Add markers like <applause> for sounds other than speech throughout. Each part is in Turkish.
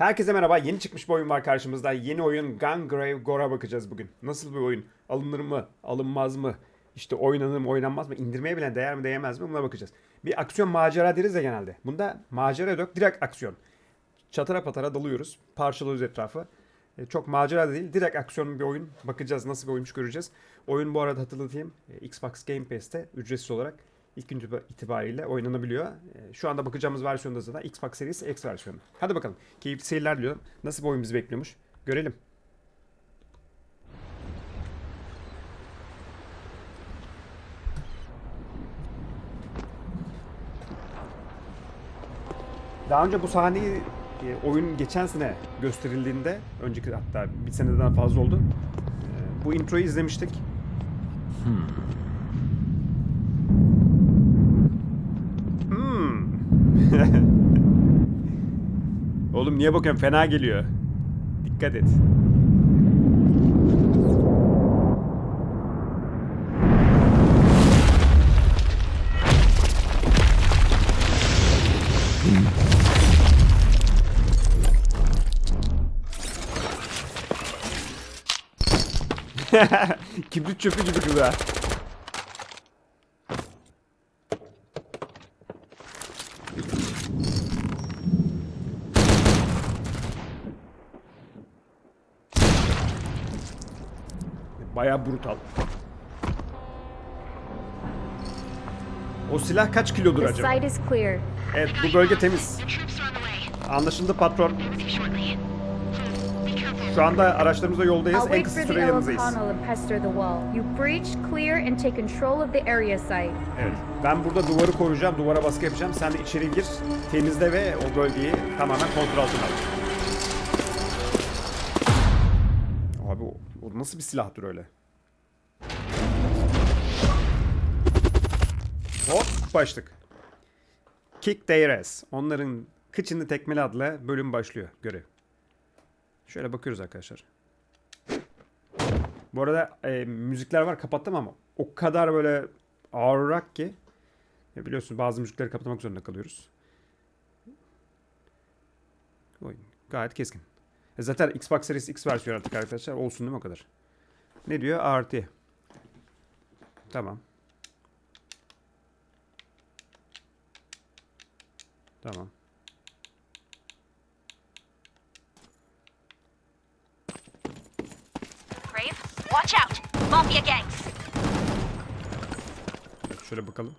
Herkese merhaba. Yeni çıkmış bir oyun var karşımızda. Yeni oyun Gungrave Gore'a bakacağız bugün. Nasıl bir oyun? Alınır mı? Alınmaz mı? İşte oynanır mı? Oynanmaz mı? İndirmeye bile değer mi? Değmez mi? Buna bakacağız. Bir aksiyon macera deriz ya genelde. Bunda macera yok. Direkt aksiyon. Çatıra patara dalıyoruz. Parçalıyoruz etrafı. E, Çok macera değil. Direkt aksiyon bir oyun. Bakacağız nasıl bir oyunmuş göreceğiz. Oyun bu arada hatırlatayım. e, Xbox Game Pass'te ücretsiz olarak ilk gün itiba- itibariyle oynanabiliyor. E, Şu anda bakacağımız versiyonda zaten Xbox Series X versiyonu. Hadi bakalım. Keyifli seyirler diliyorum. Nasıl bir oyun bizi bekliyormuş? Görelim. Daha önce bu sahneyi e, oyun geçen sene gösterildiğinde, önceki hatta bir seneden fazla oldu. E, Bu introyu izlemiştik. Hmm. <laughs> Oğlum niye bakıyorsun? Fena geliyor. Dikkat et. <laughs> Kibrit çöpü gibi kız ha. Baya brutal. O silah kaç kilodur acaba? Evet bu bölge temiz. Anlaşıldı patron. Şu anda araçlarımızla yoldayız. En kısa süre yanınızdayız. Evet. Ben burada duvarı koruyacağım, duvara baskı yapacağım. Sen de içeri gir, temizle ve o bölgeyi tamamen kontrol altına al. Nasıl bir silahtır öyle? Hop başlık. Kick their ass. Onların kıçını tekmeli adlı bölüm başlıyor. Görev. Şöyle bakıyoruz arkadaşlar. Bu arada e, müzikler var kapattım ama o kadar böyle ağır rock ki ya biliyorsun bazı müzikleri kapatmak zorunda kalıyoruz. Oyun gayet keskin. E zaten Xbox Series X versiyonu artık arkadaşlar olsun değil mi o kadar? Ne diyor? Artı. Tamam. Tamam. Grave, watch out. Mafia gangs. Şöyle bakalım.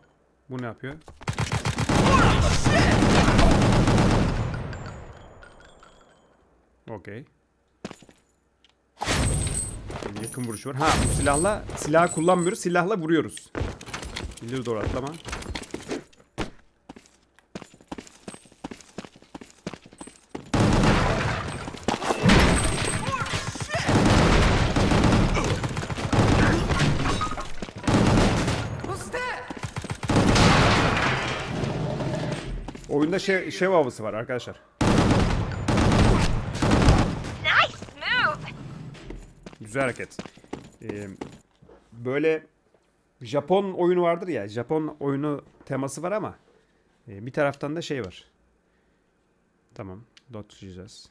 Bu ne yapıyor? Okey. Yakın vuruş var. Ha bu silahla silah kullanmıyoruz. Silahla vuruyoruz. İleri doğru atlama. Oyunda şey, şey havası var arkadaşlar. Güzel hareket. Ee, böyle Japon oyunu vardır ya. Japon oyunu teması var ama e, bir taraftan da şey var. Tamam. Dot tutacağız.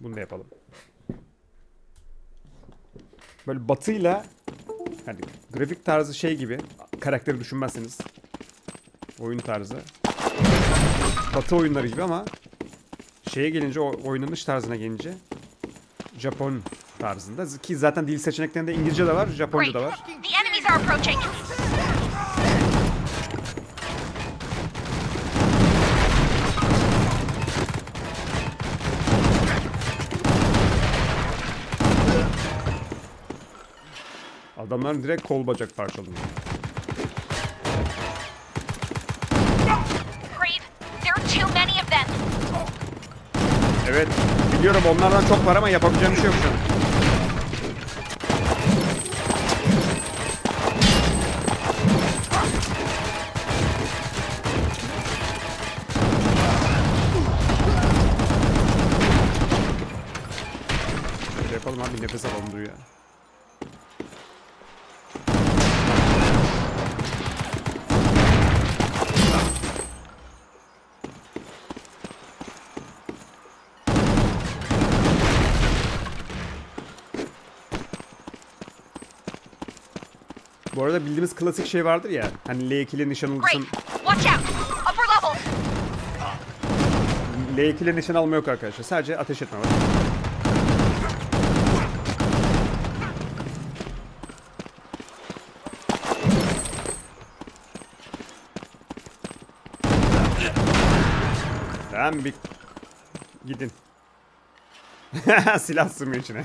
Bunu da yapalım. Böyle batıyla hani grafik tarzı şey gibi karakteri düşünmezseniz oyun tarzı batı oyunları gibi ama şeye gelince o oynanış tarzına gelince Japon tarzında ki zaten dil seçeneklerinde İngilizce de var, Japonca da var. The enemies are approaching. Adamların direkt kol bacak parçalıyor. Evet, biliyorum onlardan çok var ama yapabileceğim bir şey yok şu an. Şöyle yapalım abi nefes alalım dur Bu arada bildiğimiz klasik şey vardır ya. Hani L2 ile nişan Great. alırsın. Watch out. Upper level. L2 ile nişan alma yok arkadaşlar. Sadece ateş etme var. Tamam bir gidin. <laughs> Silah sığmıyor içine.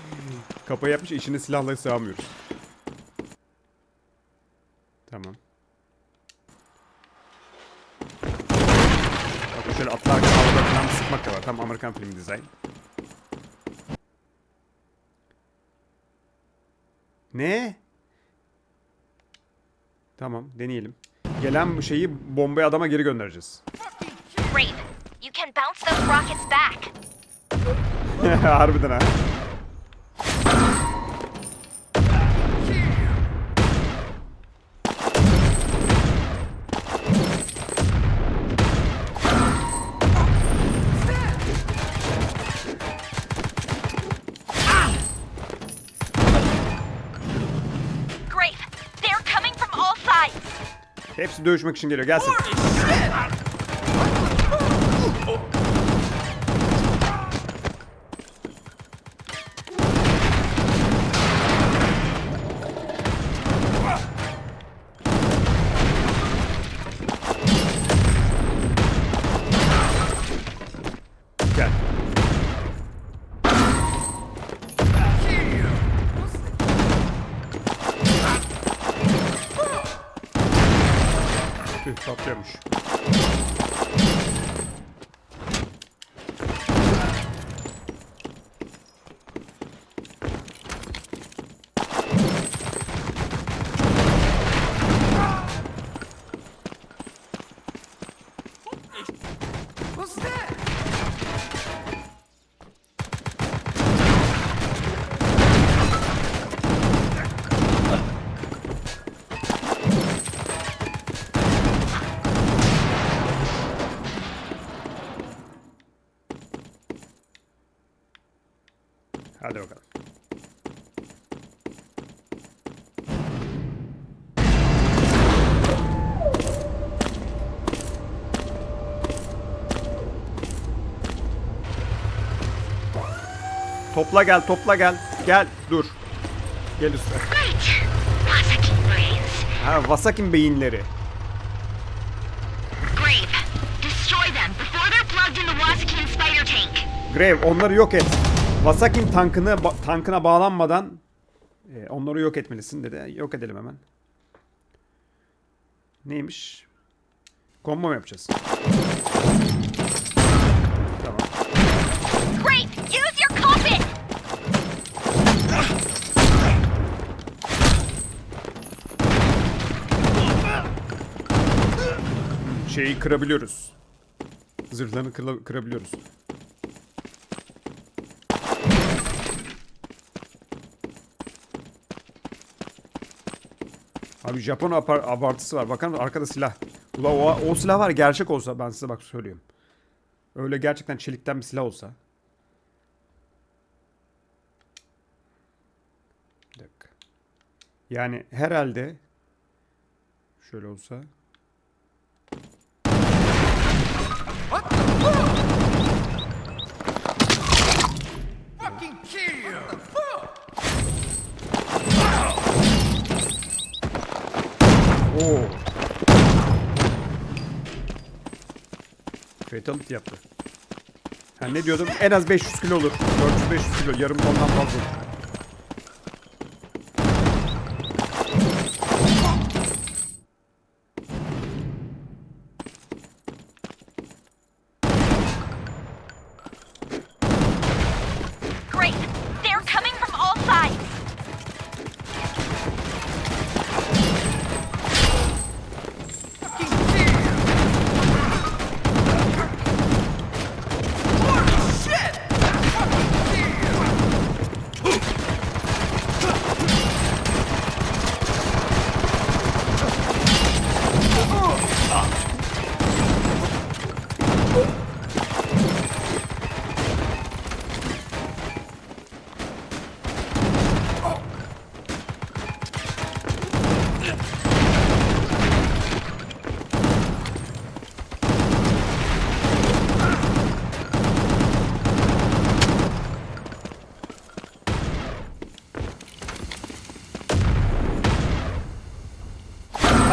<laughs> Kapı yapmış içine silahla sığamıyoruz. Tamam. Bakın şöyle atlarken havada falan sıkmak da var. Tam Amerikan filmi dizayn. Ne? Tamam deneyelim. Gelen bu şeyi bombayı adama geri göndereceğiz. Great. You can bounce those rockets back. <laughs> Harbiden ha. Hepsi dövüşmek için geliyor. Gelsin. Topla gel, topla gel. Gel, dur. Gel üstüne. Ha, Vasakin beyinleri. Grave. Onları yok et. Vasakin tankını tankına bağlanmadan e, onları yok etmelisin dedi. Yok edelim hemen. Neymiş? Combo mu yapacağız? Şeyi kırabiliyoruz. Zırhlarını kıra- kırabiliyoruz. Abi Japon abartısı var. Bakın arkada silah. Ula o, o silah var gerçek olsa ben size bak söylüyorum. Öyle gerçekten çelikten bir silah olsa. Yani herhalde şöyle olsa. Fucking kill you! Oo. Fatality yaptı. Ha ne diyordum? En az 500 kilo olur. 400-500 kilo. Yarım tondan fazla.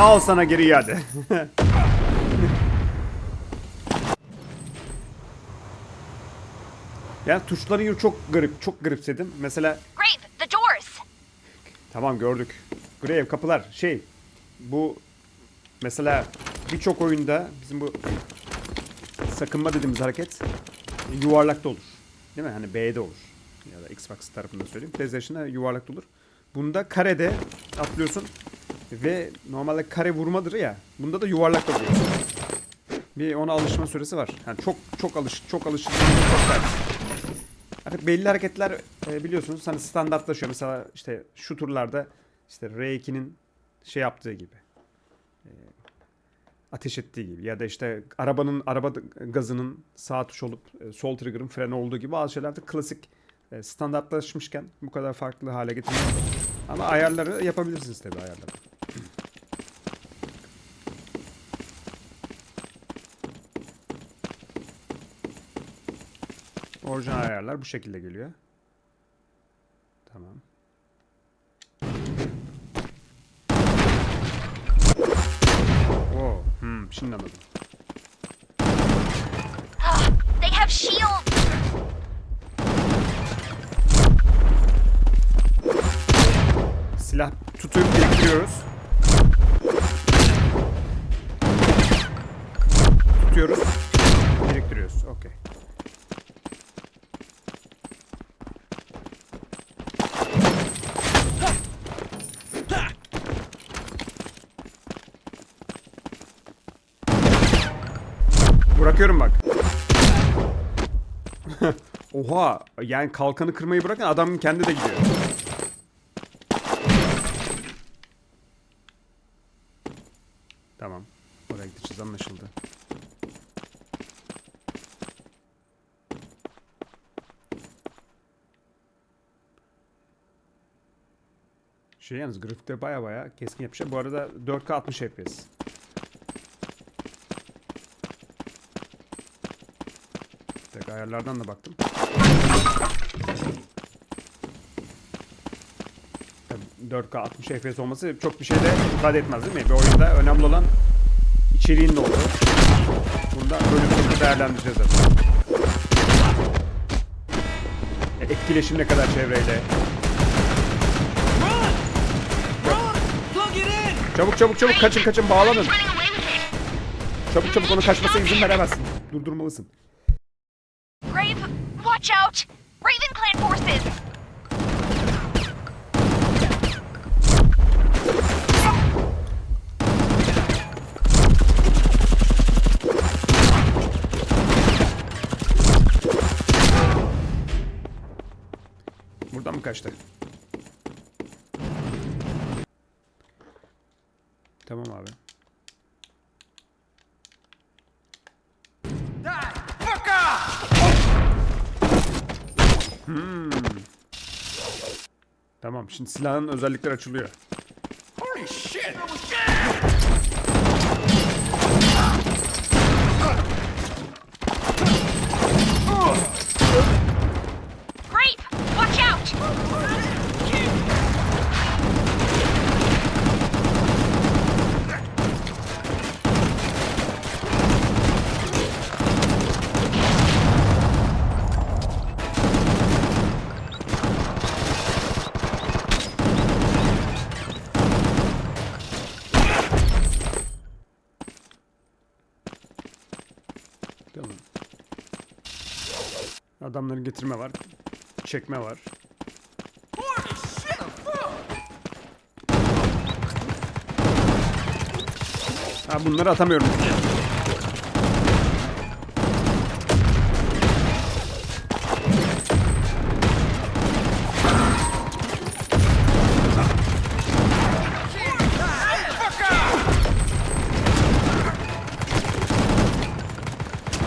Al sana geri iade. <laughs> ya tuşların yeri çok garip, çok garipsedim. Mesela Grape, the doors. Tamam gördük. Grave kapılar şey bu mesela birçok oyunda bizim bu sakınma dediğimiz hareket yuvarlakta olur. Değil mi? Hani B'de olur. Ya da Xbox tarafında söyleyeyim. PlayStation'da yuvarlakta olur. Bunda karede atlıyorsun ve normalde kare vurmadır ya. Bunda da yuvarlakta vuruyorsun. Bir ona alışma süresi var. Yani çok çok alış çok alış çok. Artık belli hareketler e, biliyorsunuz hani standartlaşıyor. Mesela işte şu turlarda işte R2'nin şey yaptığı gibi. E, ateş ettiği gibi ya da işte arabanın araba gazının sağ tuş olup e, sol trigger'ın freni olduğu gibi bazı şeyler de klasik e, standartlaşmışken bu kadar farklı hale getirmek ama ayarları yapabilirsiniz tabii ayarları. Orijinal ayarlar bu şekilde geliyor. Tamam. Oo, hmm, şimdi anladım. <laughs> Oha! Yani kalkanı kırmayı bırakın adam kendi de gidiyor. Tamam. Oraya gideceğiz anlaşıldı. Şey yalnız grafikte baya baya keskin yapmışlar. Bu arada 4K 60 FPS. Ayarlardan da baktım. Tabii 4K 60 FPS olması çok bir şey de ifade etmez değil mi? Bir oyunda önemli olan içeriğin ne olduğu. Bunda bölüm bölüm değerlendireceğiz zaten. E, Etkileşim ne kadar çevreyle. Çabuk çabuk çabuk kaçın kaçın bağlanın. Çabuk çabuk onun kaçmasına izin veremezsin. Durdurmalısın. Watch out. Raven Clan forces. Buradan mı kaçtı? Tamam abi. Tamam şimdi silahın özellikleri açılıyor. Getirme var. Çekme var. Ha bunları atamıyorum.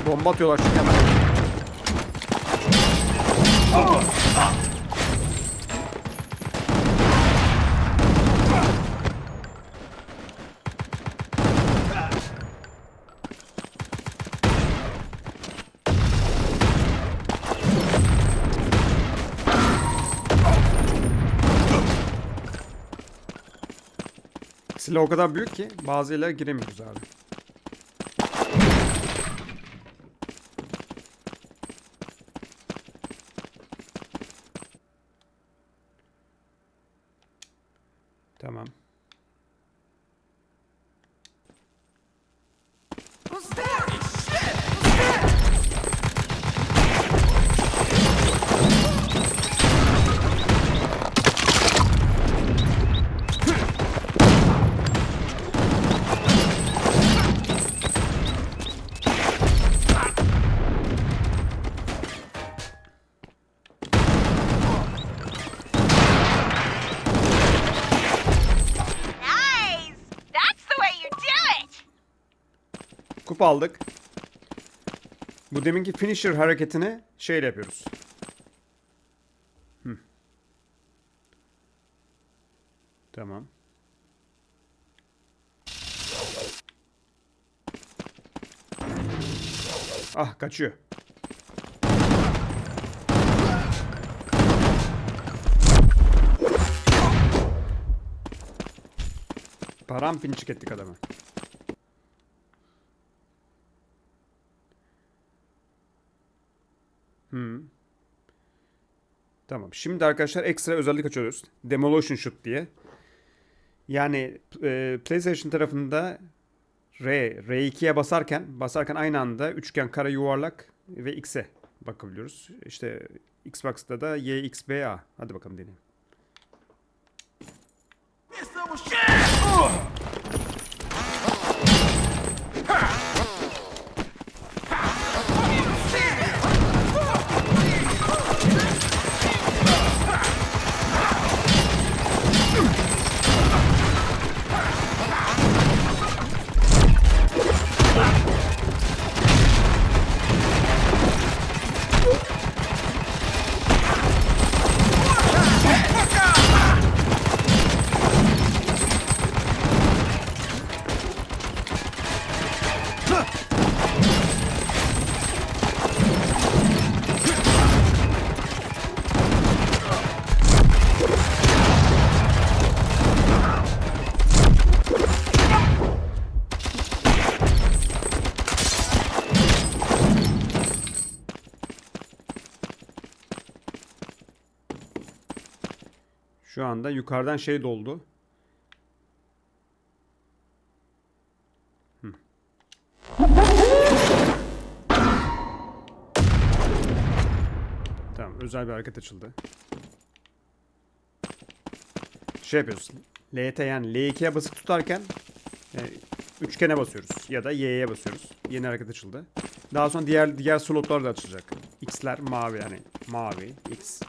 Bomba atıyorlar çünkü hemen. Silah o kadar büyük ki bazıyla giremiyoruz abi. Kupa aldık. Bu deminki finisher hareketini şeyle yapıyoruz. Hı. Tamam. Ah kaçıyor. Paramparçık ettik adamı. Tamam. Şimdi arkadaşlar ekstra özellik açıyoruz. Demolition Shoot diye. Yani e, PlayStation tarafında R, R2'ye basarken basarken aynı anda üçgen, kare, yuvarlak ve X'e bakabiliyoruz. İşte Xbox'ta da YXBA. Hadi bakalım deneyelim. Anda yukarıdan şey doldu. Hı. Tamam özel bir hareket açıldı. Şey yapıyoruz. LT yani L2'ye basıp tutarken e, üçgene basıyoruz ya da Y'ye basıyoruz. Yeni hareket açıldı. Daha sonra diğer diğer slotlar da açılacak. X'ler mavi yani mavi X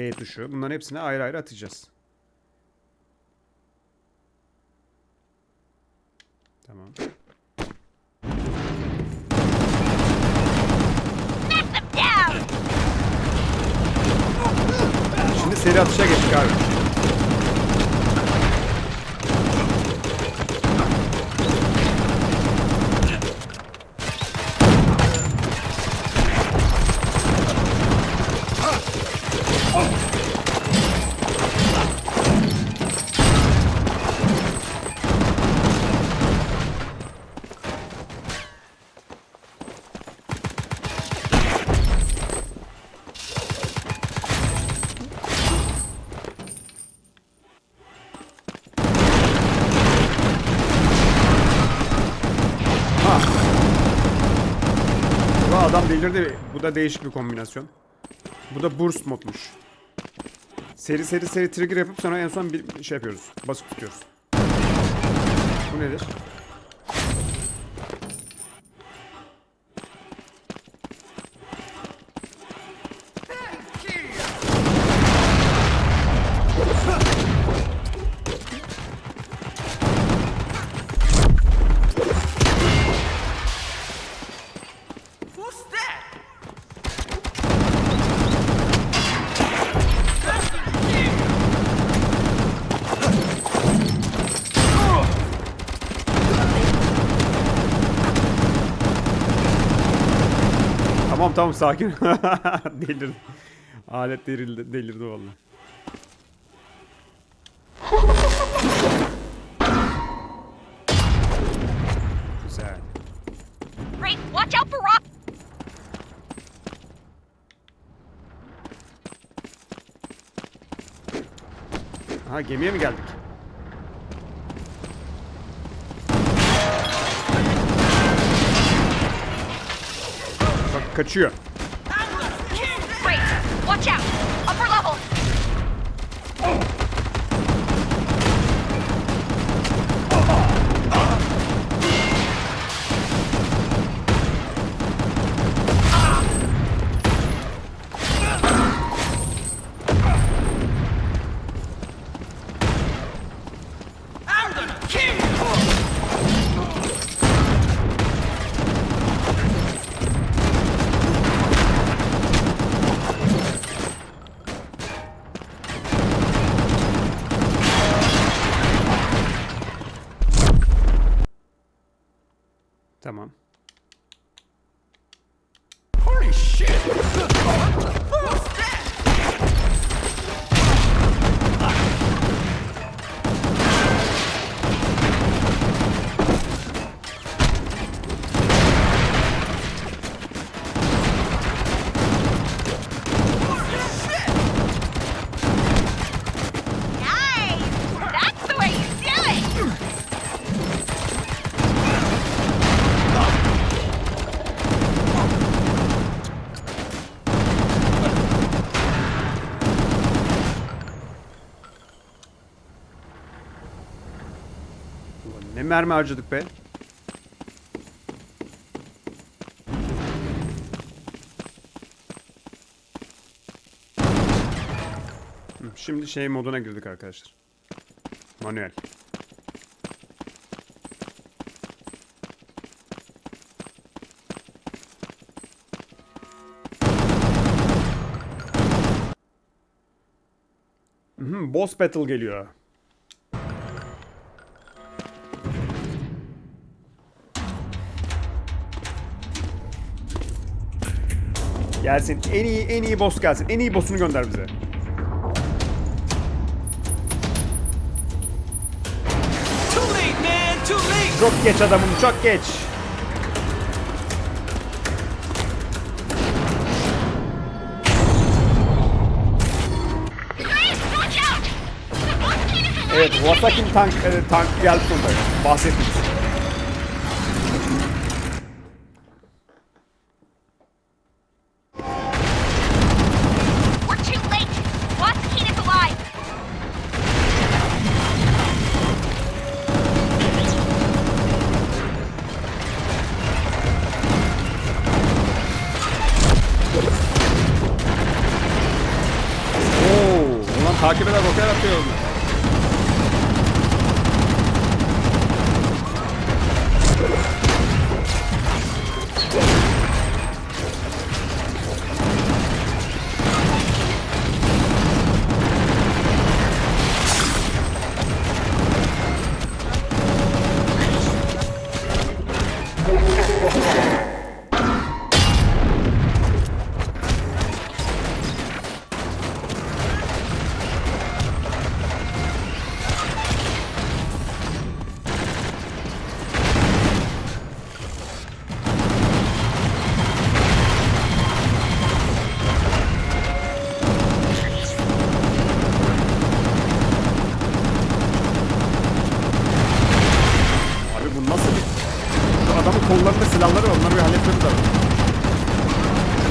B tuşu. Bunların hepsini ayrı ayrı atacağız. Delirdi. Bu da değişik bir kombinasyon. Bu da burst modmuş. Seri seri seri trigger yapıp sonra en son bir şey yapıyoruz. Basıp tutuyoruz. Bu nedir? Tamam tamam sakin. <laughs> delirdi. Alet delirdi, delirdi vallahi. Güzel. Great, watch out for rock. Aha gemiye mi geldik? Kaçıyor. Mermi harcadık be. Şimdi şey moduna girdik arkadaşlar. Manuel. Boss battle geliyor. Gelsin. En iyi en iyi boss gelsin. En iyi boss'unu gönder bize. Çok geç adamım, çok geç. Evet, Wasakin tank e, tank geldi sonunda. Bahsettiniz.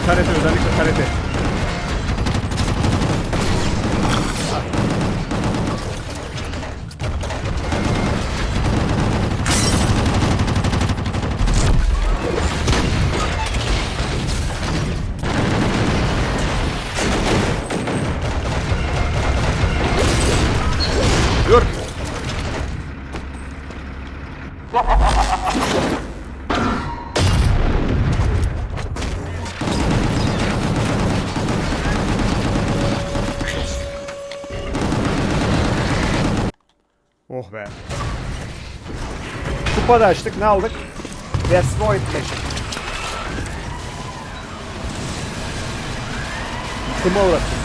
Şu karate özellikle karate. Dur. kupa da açtık. Ne aldık? Destroyed Legion. Yıkıma uğrattık.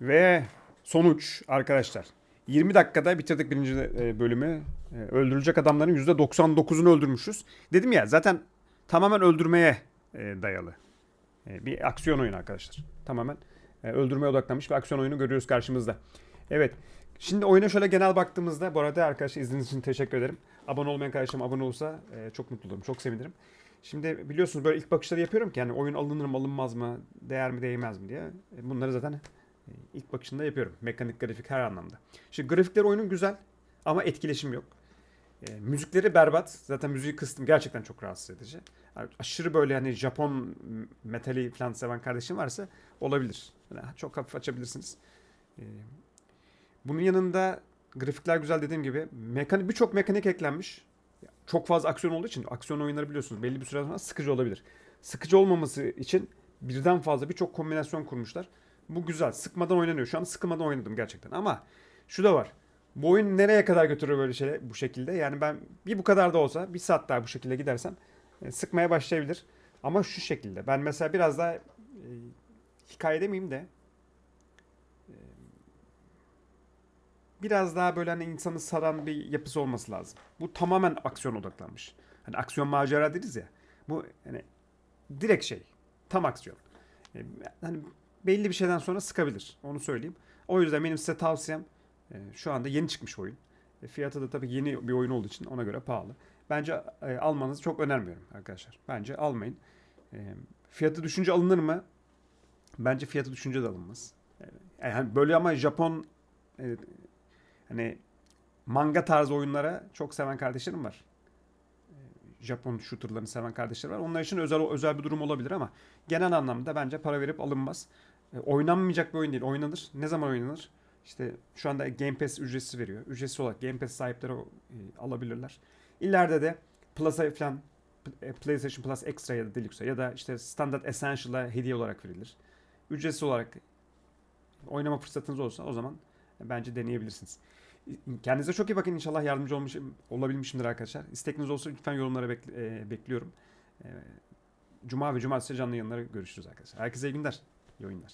Ve sonuç arkadaşlar. 20 dakikada bitirdik birinci e, bölümü. E, öldürülecek adamların %99'unu öldürmüşüz. Dedim ya zaten tamamen öldürmeye e, dayalı. E, Bir aksiyon oyunu arkadaşlar. Tamamen e, öldürmeye odaklanmış bir aksiyon oyunu görüyoruz karşımızda. Evet. Şimdi oyuna şöyle genel baktığımızda bu arada arkadaşlar izlediğiniz için teşekkür ederim. Abone olmayan kardeşim abone olursa e, çok mutlu olurum. Çok sevinirim. Şimdi biliyorsunuz böyle ilk bakışları yapıyorum ki yani oyun alınır mı alınmaz mı, değer mi değmez mi diye. E, Bunları zaten ilk bakışında yapıyorum. Mekanik, grafik her anlamda. Şimdi grafikleri oyunun güzel ama etkileşim yok. E, müzikleri berbat. Zaten müziği kıstım. Gerçekten çok rahatsız edici. Yani aşırı böyle hani Japon metali falan seven kardeşim varsa olabilir. Yani çok hafif açabilirsiniz. E, bunun yanında grafikler güzel dediğim gibi. Mekanik birçok mekanik eklenmiş. Çok fazla aksiyon olduğu için aksiyon oyunları biliyorsunuz belli bir süre sonra sıkıcı olabilir. Sıkıcı olmaması için birden fazla birçok kombinasyon kurmuşlar. Bu güzel. Sıkmadan oynanıyor. Şu an sıkmadan oynadım gerçekten. Ama şu da var. Bu oyun nereye kadar götürür böyle şeyler bu şekilde? Yani ben bir bu kadar da olsa bir saat daha bu şekilde gidersem e, sıkmaya başlayabilir. Ama şu şekilde. Ben mesela biraz daha e, hikaye demeyeyim de e, biraz daha böyle hani insanı saran bir yapısı olması lazım. Bu tamamen aksiyon odaklanmış. Hani aksiyon macera deriz ya. Bu hani direkt şey. Tam aksiyon. E, hani belli bir şeyden sonra sıkabilir. Onu söyleyeyim. O yüzden benim size tavsiyem şu anda yeni çıkmış oyun. E, fiyatı da tabii yeni bir oyun olduğu için ona göre pahalı. Bence e, almanızı çok önermiyorum arkadaşlar. Bence almayın. E, fiyatı düşünce alınır mı? Bence fiyatı düşünce de alınmaz. Yani böyle ama Japon hani manga tarzı oyunlara çok seven kardeşlerim var. Japon shooterlarını seven kardeşler var. Onlar için özel özel bir durum olabilir ama genel anlamda bence para verip alınmaz. Oynanmayacak bir oyun değil. Oynanır. Ne zaman oynanır? İşte şu anda Game Pass ücretsiz veriyor. Ücretsiz olarak Game Pass sahipleri e, alabilirler. İleride de Plus'a falan e, PlayStation Plus Extra ya da Deluxe'a ya da işte Standard Essential'a hediye olarak verilir. Ücretsiz olarak oynama fırsatınız olsa o zaman bence deneyebilirsiniz. Kendinize çok iyi bakın. İnşallah yardımcı olmuş, olabilmişimdir arkadaşlar. İstekiniz olsa lütfen yorumlara bekli- e, bekliyorum. E, Cuma ve cumartesi canlı yayınları görüşürüz arkadaşlar. Herkese iyi günler. İyi oyunlar.